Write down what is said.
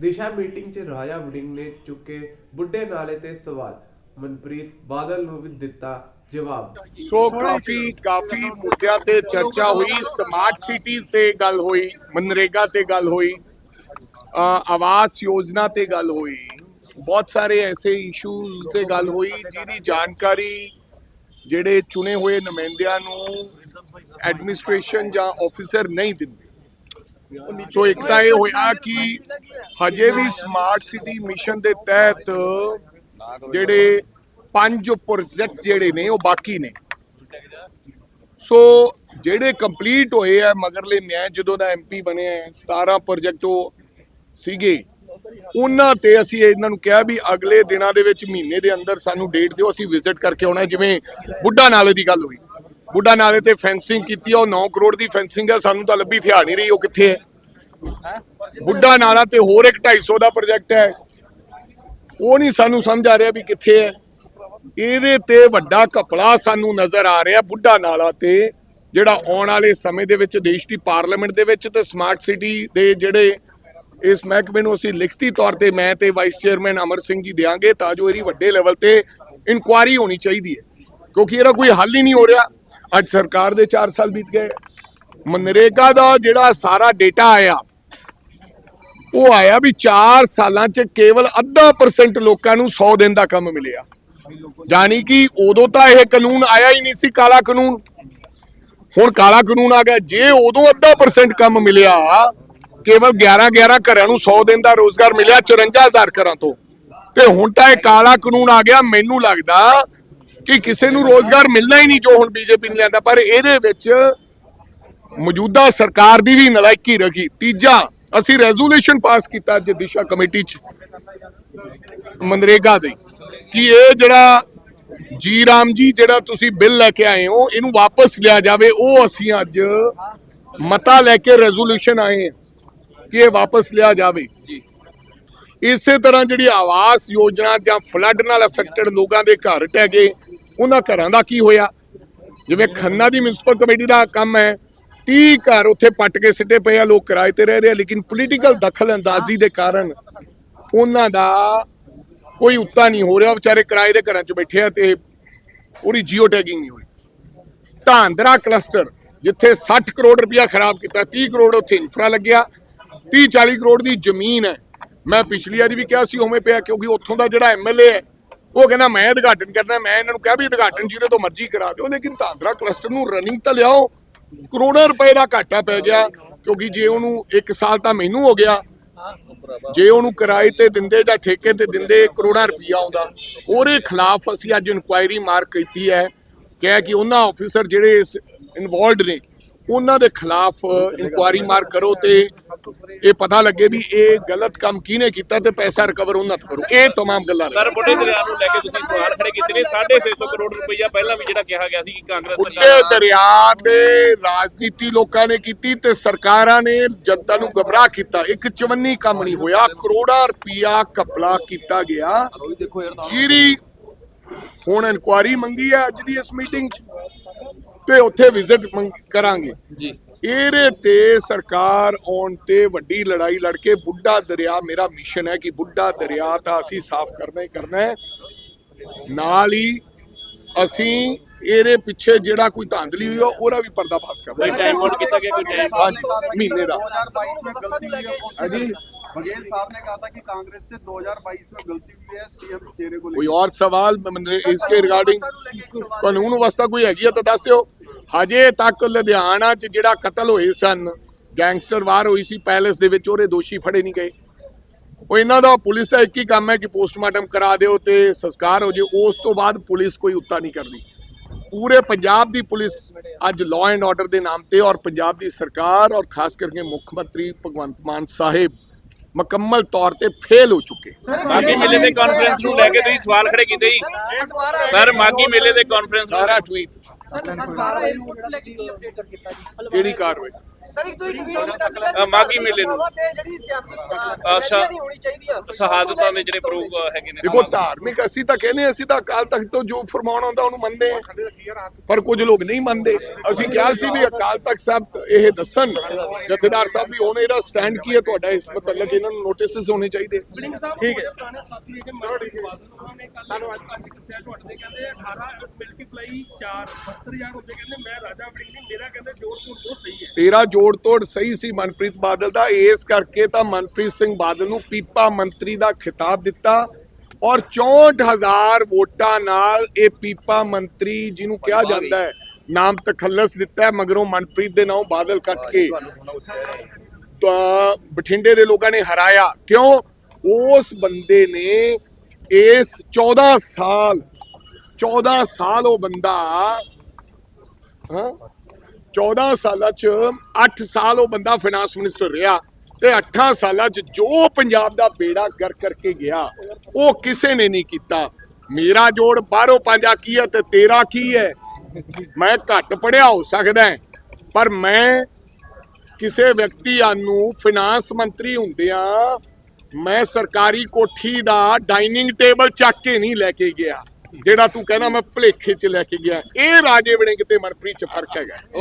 ਦਿਸ਼ਾ ਮੀਟਿੰਗ 'ਚ ਰਾਜਾ ਵੜਿੰਗ ਨੇ ਚੁੱਕੇ ਬੁੱਢੇ ਨਾਲੇ ਤੇ ਸਵਾਲ। ਮਨਪ੍ਰੀਤ ਬਾਦਲ ਨੂੰ ਵੀ ਦਿੱਤਾ ਜਵਾਬ। ਸੋ ਕਾਫੀ ਕਾਫੀ ਮੁੱਦਿਆਂ ਤੇ ਚਰਚਾ ਹੋਈ ਸਮਾਰਟ ਸਿਟੀ ਤੇ ਗੱਲ ਹੋਈ, ਮਨਰੇਗਾ ਤੇ ਗੱਲ ਹੋਈ ਆਵਾਸ ਯੋਜਨਾ ਤੇ ਗੱਲ ਹੋਈ, ਬਹੁਤ ਸਾਰੇ ਐਸੇ ਇਸ਼ੂਜ਼ ਤੇ ਗੱਲ ਹੋਈ ਜਿਹਦੀ ਜਾਣਕਾਰੀ ਜਿਹੜੇ ਚੁਣੇ ਹੋਏ ਨੁਮਾਇੰਦਿਆਂ ਨੂੰ ਐਡਮਿਨਿਸਟ੍ਰੇਸ਼ਨ ਜਾਂ ਆਫੀਸਰ ਨਹੀਂ ਦਿੰਦੇ। ਸੋ ਇੱਕ ਤਾਂ ਇਹ ਹੋਇਆ ਕਿ ਹਜੇ ਵੀ ਸਮਾਰਟ ਸਿਟੀ ਮਿਸ਼ਨ ਦੇ ਤਹਿਤ ਜਿਹੜੇ ਪੰਜ ਪ੍ਰੋਜੈਕਟ ਜਿਹੜੇ ਨੇ ਉਹ ਬਾਕੀ ਨੇ। ਸੋ ਜਿਹੜੇ ਕੰਪਲੀਟ ਹੋਏ ਆ ਮਗਰਲੇ ਮੈਂ ਜਦੋਂ ਦਾ ਐਮਪੀ ਬਣਿਆ ਹੈ, 17 ਪ੍ਰੋਜੈਕਟ ਉਹ ਸੀਗੇ। ਉਹਨਾਂ ਤੇ ਅਸੀਂ ਇਹਨਾਂ ਨੂੰ ਕਿਹਾ ਵੀ ਅਗਲੇ ਦਿਨਾਂ ਦੇ ਵਿੱਚ ਮਹੀਨੇ ਦੇ ਅੰਦਰ ਸਾਨੂੰ ਡੇਟ ਦਿਓ ਅਸੀਂ ਵਿਜ਼ਿਟ ਕਰਕੇ ਆਉਣਾ। ਜਿਵੇਂ ਬੁੱਢਾ ਨਾਲੇ ਦੀ ਗੱਲ ਹੋਈ। ਬੁੱਢਾ ਨਾਲੇ ਤੇ ਫੈਂਸਿੰਗ ਕੀਤੀ ਆ ਉਹ 9 ਕਰੋੜ ਦੀ ਫੈਂਸਿੰਗ ਹੈ ਸਾਨੂੰ ਤਾਂ ਲੱਭੀ ਥਿਆ ਨਹੀਂ ਰਹੀ ਉਹ ਕਿੱਥੇ ਹੈ? ਬੁੱਢਾ ਨਾਲਾ ਤੇ ਹੋਰ ਇੱਕ 250 ਦਾ ਪ੍ਰੋਜੈਕਟ ਹੈ। ਉਹ ਨਹੀਂ ਸਾਨੂੰ ਸਮਝ ਆ ਰਿਹਾ ਵੀ ਕਿੱਥੇ ਹੈ। ਇਹਦੇ ਤੇ ਵੱਡਾ ਕਪੜਾ ਸਾਨੂੰ ਨਜ਼ਰ ਆ ਰਿਹਾ ਬੁੱਢਾ ਨਾਲਾ ਤੇ ਜਿਹੜਾ ਆਉਣ ਵਾਲੇ ਸਮੇਂ ਦੇ ਵਿੱਚ ਦੇਸ਼ ਦੀ ਪਾਰਲੀਮੈਂਟ ਦੇ ਵਿੱਚ ਤੇ ਸਮਾਰਟ ਸਿਟੀ ਦੇ ਜਿਹੜੇ ਇਸ ਮਹਿਕਮੇ ਨੂੰ ਅਸੀਂ ਲਿਖਤੀ ਤੌਰ ਤੇ ਮੈਂ ਤੇ ਵਾਈਸ ਚੇਅਰਮੈਨ ਅਮਰ ਸਿੰਘ ਜੀ ਦੇਾਂਗੇ ਤਾਂ ਜੋ ਇਹਦੀ ਵੱਡੇ ਲੈਵਲ ਤੇ ਇਨਕੁਆਰੀ ਹੋਣੀ ਚਾਹੀਦੀ ਹੈ। ਕਿਉਂਕਿ ਇਹਦਾ ਕੋਈ ਹੱਲ ਹੀ ਨਹੀਂ ਹੋ ਰਿਹਾ। ਅੱਜ ਸਰਕਾਰ ਦੇ 4 ਸਾਲ ਬੀਤ ਗਏ। ਮਨਰੇਗਾ ਦਾ ਜਿਹੜਾ ਸਾਰਾ ਡੇਟਾ ਆਇਆ, ਉਹ ਆਇਆ ਵੀ 4 ਸਾਲਾਂ 'ਚ ਕੇਵਲ ਅੱਧਾ ਪਰਸੈਂਟ ਲੋਕਾਂ ਨੂੰ 100 ਦਿਨ ਦਾ ਕੰਮ ਮਿਲਿਆ। ਯਾਨੀ ਕਿ ਉਦੋਂ ਤਾਂ ਇਹ ਕਾਨੂੰਨ ਆਇਆ ਹੀ ਨਹੀਂ ਸੀ, ਕਾਲਾ ਕਾਨੂੰਨ। ਹੁਣ ਕਾਲਾ ਕਾਨੂੰਨ ਆ ਗਿਆ। ਜੇ ਉਦੋਂ ਅੱਧਾ ਪਰਸੈਂਟ ਕੰਮ ਮਿਲਿਆ, ਕੇਵਲ 11 11 ਘਰਾਂ ਨੂੰ 100 ਦਿਨ ਦਾ ਰੋਜ਼ਗਾਰ ਮਿਲਿਆ 54000 ਘਰਾਂ ਤੋਂ। ਤੇ ਹੁਣ ਤਾਂ ਇਹ ਕਾਲਾ ਕਾਨੂੰਨ ਆ ਗਿਆ, ਮੈਨੂੰ ਲੱਗਦਾ ਕਿ ਕਿਸੇ ਨੂੰ ਰੋਜ਼ਗਾਰ ਮਿਲਣਾ ਹੀ ਨਹੀਂ ਜੋ ਹੁਣ ਬੀਜੇਪੀ ਨੇ ਲਿਆਂਦਾ, ਪਰ ਇਹਦੇ ਵਿੱਚ ਮੌਜੂਦਾ ਸਰਕਾਰ ਦੀ ਵੀ ਨਲਾਇਕੀ ਰੱਖੀ ਤੀਜਾ, ਅਸੀਂ ਰੈਜ਼ੋਲੂਸ਼ਨ ਪਾਸ ਕੀਤਾ ਅੱਜ ਦਿਸ਼ਾ ਕਮੇਟੀ 'ਚ, ਮਨਰੇਗਾ ਦੇ, ਕਿ ਇਹ ਜਿਹੜਾ ਜੀ ਰਾਮ ਜੀ ਜਿਹੜਾ ਤੁਸੀਂ ਬਿੱਲ ਲੈ ਕੇ ਆਏ ਹੋ, ਇਹਨੂੰ ਵਾਪਸ ਲਿਆ ਜਾਵੇ। ਉਹ ਅਸੀਂ ਅੱਜ ਮਤਾ ਲੈ ਕੇ ਰੈਜ਼ੋਲੂਸ਼ਨ ਆਏ ਹਾਂ ਕਿ ਇਹ ਵਾਪਸ ਲਿਆ ਜਾਵੇ। ਜੀ ਇਸੇ ਤਰ੍ਹਾਂ ਜਿਹੜੀ ਆਵਾਸ ਯੋਜਨਾ ਜਾਂ ਫਲੱਡ ਨਾਲ ਅਫੈਕਟਡ ਲੋਕਾਂ ਦੇ ਘਰ ਟਹਿ ਗਏ, ਉਹਨਾਂ ਘਰਾਂ ਦਾ ਕੀ ਹੋਇਆ? ਜਿਵੇਂ ਖੰਨਾ ਦੀ ਮਿਊਨਿਸਪਲ ਕਮੇਟੀ ਦਾ ਕੰਮ ਹੈ 30 ਘਰ ਉੱਥੇ ਪੱਟ ਕੇ ਸਿੱਟੇ ਪਏ ਆ, ਲੋਕ ਕਿਰਾਏ ਤੇ ਰਹਿ ਰਹੇ ਆ, ਲੇਕਿਨ ਪੋਲੀਟੀਕਲ ਦਖਲ ਅੰਦਾਜ਼ੀ ਦੇ ਕਾਰਨ ਉਹਨਾਂ ਦਾ ਕੋਈ ਉੱਤਾ ਨਹੀਂ ਹੋ ਰਿਹਾ, ਵਿਚਾਰੇ ਕਿਰਾਏ ਦੇ ਘਰਾਂ 'ਚ ਬੈਠੇ ਆ ਤੇ ਪੂਰੀ ਜੀਓ ਟੈਗਿੰਗ ਨਹੀਂ ਹੋਈ। ਧਾਂਦਰਾ ਕਲਸਟਰ ਜਿੱਥੇ 60 ਕਰੋੜ ਰੁਪਇਆ ਖਰਾਬ ਕੀਤਾ 30 ਕਰੋੜ ਉੱਥੇ ਇਨਫਰਾ ਲੱਗਿਆ 30 40 ਕਰੋੜ ਦੀ ਜ਼ਮੀਨ ਹੈ। ਮੈਂ ਪਿਛਲੀ ਵਾਰੀ ਵੀ ਕਿਹਾ ਸੀ ਉਵੇਂ ਪਿਆ ਕਿਉਂਕਿ ਉੱਥੋਂ ਦਾ ਜਿਹੜਾ ਐਮਐਲਏ ਹੈ, ਉਹ ਕਹਿੰਦਾ ਮੈਂ ਉਦਘਾਟਨ ਕਰਨਾ, ਮੈਂ ਇਹਨਾਂ ਨੂੰ ਕਿਹਾ ਵੀ ਉਦਘਾਟਨ ਜਿਹਦੇ ਤੋਂ ਮਰਜ਼ੀ ਕਰਾ ਦਿਓ, ਲੇਕਿਨ ਧਾਂਦਰਾ ਕਲਸਟਰ ਨੂੰ ਰਨਿੰਗ ਤਾਂ ਲਿਆਓ, ਕਰੋੜਾਂ ਰੁਪਏ ਦਾ ਘਾਟਾ ਪੈ ਗਿਆ, ਕਿਉਂਕਿ ਜੇ ਉਹਨੂੰ 1 ਸਾਲ ਤਾਂ ਮੈਨੂੰ ਹੋ ਗਿਆ, ਜੇ ਉਹਨੂੰ ਕਿਰਾਏ ਤੇ ਦਿੰਦੇ ਜਾਂ ਠੇਕੇ ਤੇ ਦਿੰਦੇ ਕਰੋੜਾਂ ਰੁਪਈਆ ਆਉਂਦਾ, ਉਹਦੇ ਖਿਲਾਫ ਅਸੀਂ ਅੱਜ ਇਨਕੁਆਇਰੀ ਮਾਰਕ ਕੀਤੀ ਹੈ, ਕਿਹਾ ਕਿ ਉਹਨਾਂ ਆਫੀਸਰ ਜਿਹੜੇ ਇਨਵੋਲਡ ਨੇ ਉਹਨਾਂ ਦੇ ਖਿਲਾਫ ਇਨਕੁਆਇਰੀ ਮਾਰਕ ਕਰੋ ਤੇ ਇਹ ਪਤਾ ਲੱਗੇ ਵੀ ਇਹ ਗਲਤ ਕੰਮ ਕਿਹਨੇ ਕੀਤਾ ਤੇ ਪੈਸਾ ਰਿਕਵਰ ਉਹਨਾਂ ਤੋਂ ਕਰੋ ਇਹ तमाम ਗੱਲਾਂ ਨੇ ਸਰ ਬੁੱਢੇ ਦਰਿਆ ਨੂੰ ਲੈ ਕੇ ਤੁਸੀਂ ਸਵਾਲ ਖੜੇ ਕੀਤੇ ਨੇ 650 ਕਰੋੜ ਰੁਪਈਆ ਪਹਿਲਾਂ ਵੀ ਜਿਹੜਾ ਕਿਹਾ ਗਿਆ ਸੀ ਕਿ ਕਾਂਗਰਸ ਉੱਤੇ ਸਰਕਾਰ ਦਰਿਆ ਤੇ ਰਾਜਨੀਤੀ ਲੋਕਾਂ ਨੇ ਕੀਤੀ ਤੇ ਸਰਕਾਰਾਂ ਨੇ ਜਨਤਾ ਨੂੰ ਗਮਰਾਹ ਕੀਤਾ ਇੱਕ ਚਵੰਨੀ ਕੰਮ ਨਹੀਂ ਹੋਇਆ ਕਰੋੜਾਂ ਰੁਪਇਆ ਕਪਲਾ ਕੀਤਾ ਗਿਆ ਜਿਹੜੀ ਹੁਣ ਇਨਕੁਆਰੀ ਮੰਗੀ ਹੈ ਅੱਜ ਦੀ ਇਸ ਮੀਟਿੰਗ 'ਚ ਤੇ ਉੱਥੇ ਵਿਜ਼ਿਟ ਕਰਾਂਗੇ ਜੀ ਇਹਦੇ ਤੇ ਸਰਕਾਰ ਆਉਣ ਤੇ ਵੱਡੀ ਲੜਾਈ ਲੜ ਕੇ ਬੁੱਢਾ ਦਰਿਆ ਮੇਰਾ ਮਿਸ਼ਨ ਹੈ ਕਿ ਬੁੱਢਾ ਦਰਿਆ ਤਾਂ ਅਸੀਂ ਸਾਫ਼ ਕਰਨਾ ਹੀ ਕਰਨਾ ਹੈ ਨਾਲ ਹੀ ਅਸੀਂ ਇਹਦੇ ਪਿੱਛੇ ਜਿਹੜਾ ਕੋਈ ਧਾਂਦਲੀ ਹੋਈ ਆ ਉਹਦਾ ਵੀ ਪਰਦਾਫਾਸ਼ ਕਰਨਾ ਕੋਈ ਹੈ। ਟਾਈਮ ਆਊਟ ਕੀਤਾ ਗਿਆ ਕੋਈ ਟਾਈਮ ਹਾਂਜੀ, ਮਹੀਨੇ ਦਾ 2022 में गलती हुई है हाँ जी। बघेल साहब ने कहा था कि कांग्रेस से 2022 में गलती हुई है सीएम चेहरे को ਕੋਈ लेकर ਔਰ ਸਵਾਲ ਮਨ- ਇਸਕੇ ਰਿਗਾਰਡਿੰਗ ਕਾਨੂੰਨ ਅਵਸਥਾ ਕੋਈ ਹੈਗੀ ਆ ਤਾਂ ਦੱਸ ਦਿਓ ਹਜੇ ਤੱਕ ਲੁਧਿਆਣਾ 'ਚ ਜਿਹੜਾ ਕਤਲ ਹੋਏ ਸਨ, ਗੈਂਗਸਟਰ ਵਾਰ ਹੋਈ ਸੀ, ਪੈਲੇਸ ਦੇ ਵਿੱਚ ਉਹਦੇ ਦੋਸ਼ੀ ਫੜੇ ਨਹੀਂ ਗਏ। ਉਹ ਇਹਨਾਂ ਦਾ, ਪੁਲਿਸ ਦਾ ਇੱਕ ਹੀ ਕੰਮ ਹੈ ਕਿ ਪੋਸਟਮਾਰਟਮ ਕਰਾ ਦਿਓ ਤੇ ਸੰਸਕਾਰ ਹੋ ਜੇ। ਉਸ ਤੋਂ ਬਾਅਦ ਪੁਲਿਸ ਕੋਈ ਉੱਤਾ ਨਹੀਂ ਕਰਦੀ। ਪੂਰੇ ਪੰਜਾਬ ਦੀ ਪੁਲਿਸ ਅੱਜ ਲਾਅ ਐਂਡ ਆਰਡਰ ਦੇ ਨਾਮ ਤੇ ਔਰ ਪੰਜਾਬ ਦੀ ਸਰਕਾਰ ਔਰ ਖਾਸ ਕਰਕੇ ਮੁੱਖ ਮੰਤਰੀ ਭਗਵੰਤ ਮਾਨ ਸਾਹਿਬ ਮੁਕੰਮਲ ਤੌਰ ਤੇ ਫੇਲ ਹੋ ਚੁੱਕੇ। ਮਾਗੀ ਮੇਲੇ ਦੇ ਕਾਨਫਰੰਸ ਨੂੰ ਲੈ ਕੇ ਤੁਸੀਂ ਸਵਾਲ ਖੜੇ ਕੀਤੇ ਜੀ। ਸਰ ਮਾਗੀ ਮੇਲੇ ਦੇ ਕਾਨਫਰੰਸ ਸਾਰਾ ਟਵੀਟ ਕਿਹੜੀ ਕਾਰਵਾਈ? ਮਾਘੀ ਮੇਲੇ ਨੂੰ। ਸ਼ਹਾਦਤਾਂ ਦੇ ਜਿਹੜੇ ਪ੍ਰੂਫ ਹੈਗੇ ਨੇ ਦੇਖੋ ਧਾਰਮਿਕ ਅਸੀਂ ਤਾਂ ਕਹਿੰਦੇ ਅਸੀਂ ਤਾਂ ਅਕਾਲ ਤਖਤ ਤੋਂ ਜੋ ਫਰਮਾਨ ਆਉਂਦਾ ਉਹਨੂੰ ਮੰਨਦੇ ਹਾਂ। ਪਰ ਕੁਝ ਲੋਕ ਨਹੀਂ ਮੰਨਦੇ। ਅਸੀਂ ਕਿਹਾ ਸੀ ਵੀ ਅਕਾਲ ਤਖਤ ਸਾਹਿਬ ਇਹ ਦੱਸਣ। ਜਥੇਦਾਰ ਸਾਹਿਬ ਵੀ ਹੁਣ ਇਹਦਾ ਸਟੈਂਡ ਕੀ ਹੈ ਤੁਹਾਡਾ ਇਸ ਮਤਲਬ ਇਹਨਾਂ ਨੂੰ ਨੋਟਿਸਸ ਹੋਣੇ ਚਾਹੀਦੇ। ਠੀਕ ਹੈ। ਪੁਰਾਣੇ ਸਾਥੀ ਜਿਹੜੇ ਮਨਪ੍ਰੀਤ ਬਾਦਲ ਉਹਨਾਂ ਨੇ ਕੱਲ ਅੱਜ ਦੱਸਿਆ ਤੁਹਾਡੇ ਕਹਿੰਦੇ 18 ਮਲਟੀਪਲਾਈ 4 72000 ਹੁੰਦੇ ਕਹਿੰਦੇ ਮੈਂ ਰਾਜਾ ਵੜਿੰਗ ਨਹੀਂ ਮੇਰਾ ਕਹਿੰਦੇ ਜੋੜ ਤੋੜ ਦੋ ਸਹੀ ਹੈ। ਤੇਰਾ ਜੋੜ ਤੋੜ ਸਹੀ ਸੀ ਮਨਪ੍ਰੀਤ ਬਾਦਲ ਦਾ। ਇਸ ਕਰਕੇ ਤਾਂ ਮਨਪ੍ਰੀਤ ਸਿੰਘ ਬਾਦਲ ਨੂੰ ਪੀਪਾ ਮੰਤਰੀ ਦਾ ਖਿਤਾਬ ਦਿੱਤਾ ਔਰ 64000 ਵੋਟਾਂ ਨਾਲ ਇਹ ਪੀਪਾ ਮੰਤਰੀ ਜਿਹਨੂੰ ਕਿਹਾ ਜਾਂਦਾ ਹੈ ਨਾਮ ਤਖੱਲਸ ਦਿੱਤਾ ਹੈ ਮਗਰੋਂ ਮਨਪ੍ਰੀਤ ਦੇ ਨਾਮ ਬਾਦਲ ਕੱਟ ਕੇ। ਤਾਂ ਬਠਿੰਡੇ ਦੇ ਲੋਕਾਂ ਨੇ ਹਰਾਇਆ। ਕਿਉਂ? ਉਸ ਬੰਦੇ ਨੇ ਇਸ 14 ਸਾਲ 14 ਸਾਲ ਉਹ ਬੰਦਾ ਹਾਂ 14 ਸਾਲਾਂ ਚ 8 ਸਾਲ ਉਹ ਬੰਦਾ ਫਾਈਨਾਂਸ ਮਿਨਿਸਟਰ ਰਿਹਾ ਤੇ 8 ਸਾਲਾਂ ਚ ਜੋ ਪੰਜਾਬ ਦਾ ਬੇੜਾ ਕਰ ਕਰਕੇ ਗਿਆ, ਉਹ ਕਿਸੇ ਨੇ ਨਹੀਂ ਕੀਤਾ। ਮੇਰਾ ਜੋੜ ਬਾਹਰੋਂ ਪੰਜਾ ਕੀ ਹੈ ਤੇ ਤੇਰਾ ਕੀ ਹੈ? ਮੈਂ ਘੱਟ ਪੜਿਆ ਹੋ ਸਕਦਾ ਪਰ ਮੈਂ ਕਿਸੇ ਵਿਅਕਤੀ ਨੂੰ ਫਾਈਨਾਂਸ ਮੰਤਰੀ ਹੁੰਦਿਆਂ ਮੈਂ ਸਰਕਾਰੀ ਕੋਠੀ ਦਾ ਡਾਈਨਿੰਗ ਟੇਬਲ ਚੱਕ ਕੇ ਨਹੀਂ ਲੈ ਕੇ ਗਿਆ। ਜਿਹੜਾ ਤੂੰ ਕਹਿੰਦਾ ਮੈਂ ਭਲੇਖੇ ਚ ਲੈ ਕੇ ਗਿਆ। ਇਹ ਰਾਜੇ ਵੜਿੰਗ ਤੇ ਮਨਪ੍ਰੀਤ ਚ ਫ਼ਰਕ ਹੈਗਾ।